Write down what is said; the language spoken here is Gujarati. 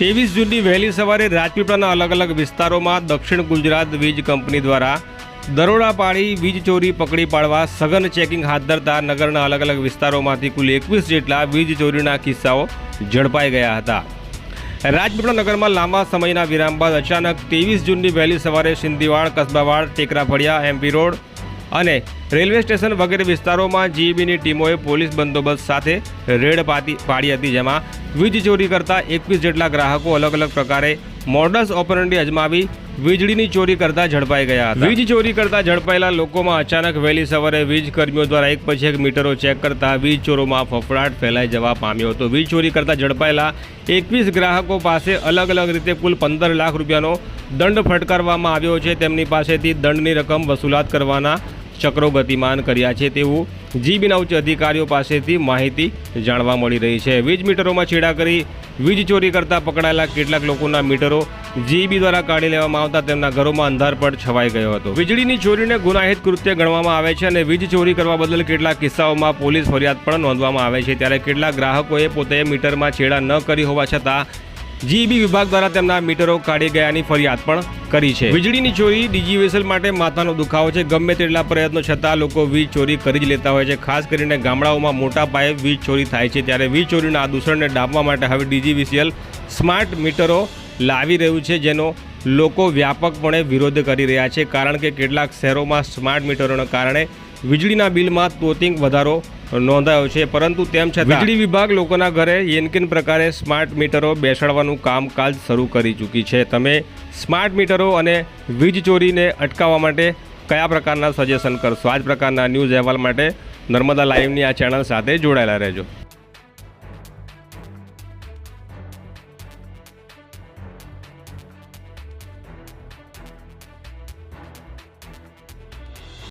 ત્રેવીસ જૂનની વહેલી સવારે રાજપીપળાના અલગ અલગ વિસ્તારોમાં દક્ષિણ ગુજરાત વીજ કંપની દ્વારા દરોડા પાડી વીજ ચોરી પકડી પાડવા સઘન ચેકિંગ હાથ ધરતા નગરના અલગ અલગ વિસ્તારોમાંથી કુલ એકવીસ જેટલા વીજ ચોરીના કિસ્સાઓ ઝડપાઈ ગયા હતા. રાજપીપળા નગરમાં લાંબા સમયના વિરામ બાદ અચાનક ત્રેવીસ જૂનની વહેલી સવારે સિંધીવાડ, કસબાવાડ, ટેકરાફળિયા, એમપી રોડ અને રેલવે સ્ટેશન વગેરે વિસ્તારોમાં જીઈબીની ટીમોએ પોલીસ બંદોબસ્ત સાથે રેડ પાડી હતી, જેમાં વીજ ચોરી કરતા એકવીસ જેટલા ગ્રાહકો અલગ અલગ પ્રકારે મોડસ ઓપરંડી અજમાવી વીજળીની ચોરી કરતા ઝડપાઈ ગયા વીજ ચોરી કરતા ઝડપાયેલા લોકોમાં અચાનક વહેલી સવારે વીજ કર્મીઓ દ્વારા એક પછી એક મીટરો ચેક કરતા વીજ ચોરોમાં ફફડાટ ફેલાઈ જવા પામ્યો હતો. વીજ ચોરી કરતા ઝડપાયેલા એકવીસ ગ્રાહકો પાસે અલગ અલગ રીતે કુલ પંદર લાખ રૂપિયાનો દંડ ફટકારવામાં આવ્યો છે. તેમની પાસેથી દંડની રકમ વસૂલાત કરવાના ચક્રો ગતિમાન કર્યા છે તેવું જીબીના ઉચ્ચ અધિકારીઓ પાસેથી માહિતી જાણવા મળી રહી છે. વીજ મીટરોમાં છેડા કરી વીજ ચોરી કરતા પકડાયેલા કેટલાક લોકોના મીટરો જીબી દ્વારા કાઢી લેવામાં આવતા તેમના ઘરોમાં અંધારપટ છવાઈ ગયો હતો. વીજળીની ચોરીને ગુનાહિત કૃત્ય ગણવામાં આવે છે અને વીજ ચોરી કરવા બદલ કેટલાક કિસ્સાઓમાં પોલીસ ફરિયાદ પણ નોંધવામાં આવે છે. ત્યારે કેટલાક ગ્રાહકોએ પોતે મીટરમાં છેડા ન કરી હોવા છતાં જીઈબી વિભાગ દ્વારા તેમના મીટરો કાઢી ગયાની ફરિયાદ પણ કરી છે. વીજળીની ચોરી ડીજીવીએસએલ માટે માથાનો દુખાવો છે. ગમે તેટલા પ્રયત્નો છતાં લોકો વીજ ચોરી કરી જ લેતા હોય છે. ખાસ કરીને ગામડાઓમાં મોટા પાયે વીજ ચોરી થાય છે ત્યારે વીજ ચોરીના આ દૂષણને ડામવા માટે હવે ડીજીવીસીએલ સ્માર્ટ મીટરો લાવી રહ્યું છે, જેનો લોકો વ્યાપકપણે વિરોધ કરી રહ્યા છે. કારણ કે કેટલાક શહેરોમાં સ્માર્ટ મીટરોના કારણે વીજળીના બિલમાં તોતિંગ વધારો નોંધાયો છે. પરંતુ તેમ છતાં વીજળી વિભાગ લોકોના ઘરે યેનકિન પ્રકારે સ્માર્ટ મીટરો બેસાડવાનું કામકાજ શરૂ કરી ચૂકી છે. તમે સ્માર્ટ મીટરો અને વીજ ચોરીને અટકાવવા માટે કયા પ્રકારના સજેશન કરશો? આ જ પ્રકારના ન્યૂઝ અહેવાલ માટે નર્મદા લાઈવની આ ચેનલ સાથે જોડાયેલા રહેજો.